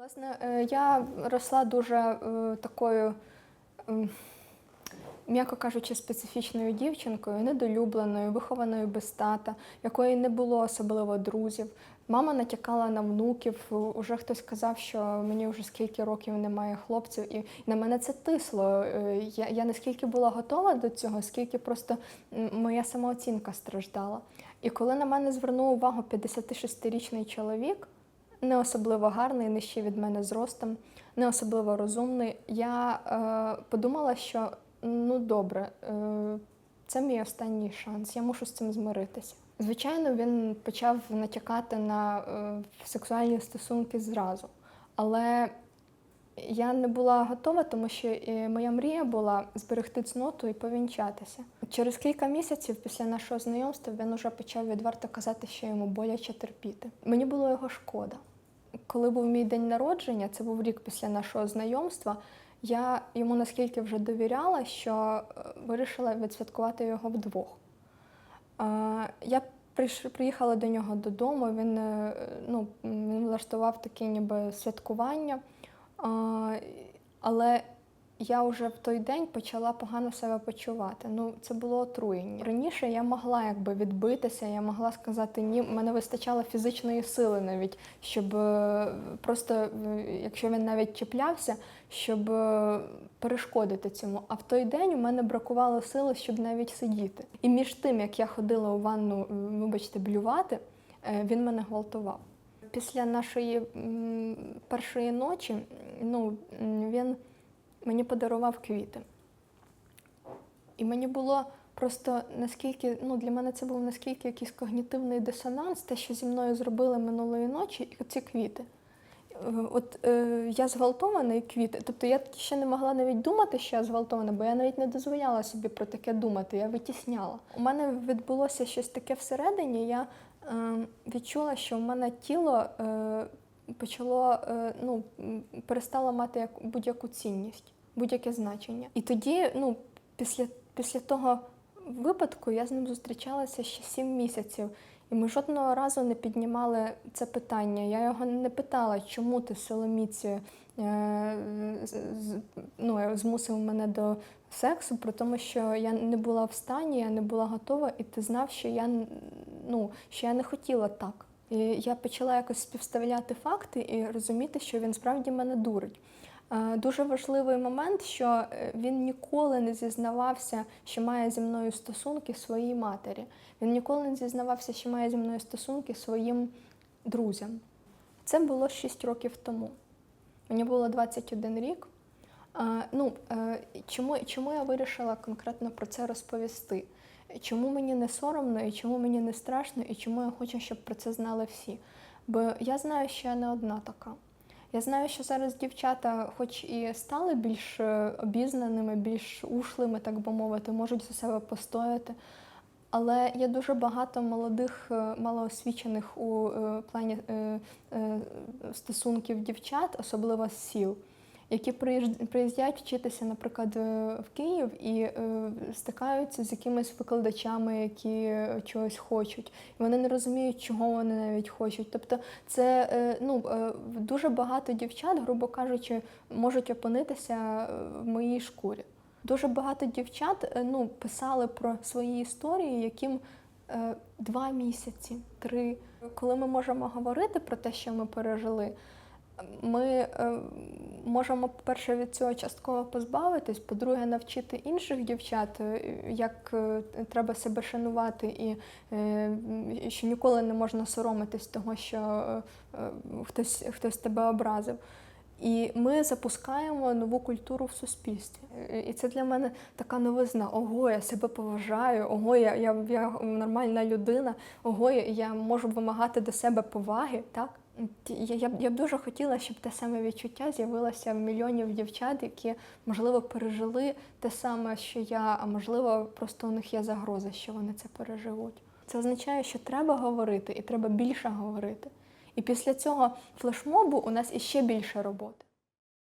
Власне, е, я росла дуже е, такою, м'яко кажучи, специфічною дівчинкою, недолюбленою, вихованою без тата, якої не було особливо друзів. Мама натякала на внуків. Уже хтось казав, що мені вже скільки років немає хлопців, і на мене це тисло. Е, Я, я наскільки була готова до цього, скільки просто моя самооцінка страждала. І коли на мене звернув увагу 56-річний чоловік, не особливо гарний, нижчий від мене зростом, не особливо розумний. Я е, подумала, що ну добре, е, це мій останній шанс, я мушу з цим змиритися. Звичайно, він почав натякати на е, сексуальні стосунки зразу, але я не була готова, тому що е, моя мрія була зберегти цноту і повінчатися. Через кілька місяців після нашого знайомства він уже почав відверто казати, що йому боляче терпіти. Мені було його шкода. Коли був мій день народження, це був рік після нашого знайомства. Я йому наскільки вже довіряла, що е, вирішила відсвяткувати його вдвох. Е, Я приїхала до нього додому, він, е, ну, він влаштував таке ніби святкування, але я вже в той день почала погано себе почувати. Ну, це було отруєння. Раніше я могла якби відбитися, я могла сказати ні, мене вистачало фізичної сили навіть, щоб е, просто, е, якщо він навіть чіплявся, щоб е, перешкодити цьому. А в той день у мене бракувало сили, щоб навіть сидіти. І між тим, як я ходила у ванну, вибачте, блювати, він мене гвалтував. Після нашої першої ночі ну, він мені подарував квіти. І мені було просто наскільки, ну для мене це був наскільки якийсь когнітивний дисонанс, те, що зі мною зробили минулої ночі, і ці квіти. Е, От е, я зґвалтована квіти. Тобто я ще не могла навіть думати, що я зґвалтована, бо я навіть не дозволяла собі про таке думати, я витісняла. У мене відбулося щось таке всередині. Я е, відчула, що в мене тіло е, почало е, ну, перестало мати як, будь-яку цінність, будь-яке значення. І тоді, ну, після, після того випадку я з ним зустрічалася ще сім місяців. І ми жодного разу не піднімали це питання. Я його не питала, чому ти силоміці е, ну, змусив мене до сексу, про тому, що я не була в стані, я не була готова, і ти знав, що я, ну, що я не хотіла так. І я почала якось співставляти факти і розуміти, що він справді мене дурить. Е, Дуже важливий момент, що е, він ніколи не зізнавався, що має зі мною стосунки своїй матері. Він ніколи не зізнавався, що має зі мною стосунки своїм друзям. Це було 6 років тому. Мені було 21 рік. Е, Ну, чому, чому я вирішила конкретно про це розповісти? Чому мені не соромно, і чому мені не страшно, і чому я хочу, щоб про це знали всі? Бо я знаю, що я не одна така. Я знаю, що зараз дівчата, хоч і стали більш е, обізнаними, більш ушлими, так би мовити, можуть за себе постояти. Але є дуже багато молодих, е, малоосвічених у е, плані стосунків дівчат, особливо з сіл, які приїздять вчитися, наприклад, е, в Київ і е, стикаються з якимись викладачами, які чогось хочуть. І вони не розуміють, чого вони навіть хочуть. Тобто, це е, ну, дуже багато дівчат, грубо кажучи, можуть опинитися в моїй шкурі. Дуже багато дівчат ну, писали про свої історії, яким е, два місяці, три. Коли ми можемо говорити про те, що ми пережили, ми можемо, по-перше, від цього частково позбавитись, по-друге, навчити інших дівчат, е, як е, треба себе шанувати, і е, що ніколи не можна соромитись того, що хтось, хтось тебе образив. І ми запускаємо нову культуру в суспільстві. І це для мене така новизна. Ого, я себе поважаю, ого, я, я, я нормальна людина, ого, я можу вимагати до себе поваги. Так? Я, б- я б дуже хотіла, щоб те саме відчуття з'явилося в мільйонів дівчат, які, можливо, пережили те саме, що я, а можливо, просто у них є загроза, що вони це переживуть. Це означає, що треба говорити і треба більше говорити. І після цього флешмобу у нас іще більше роботи.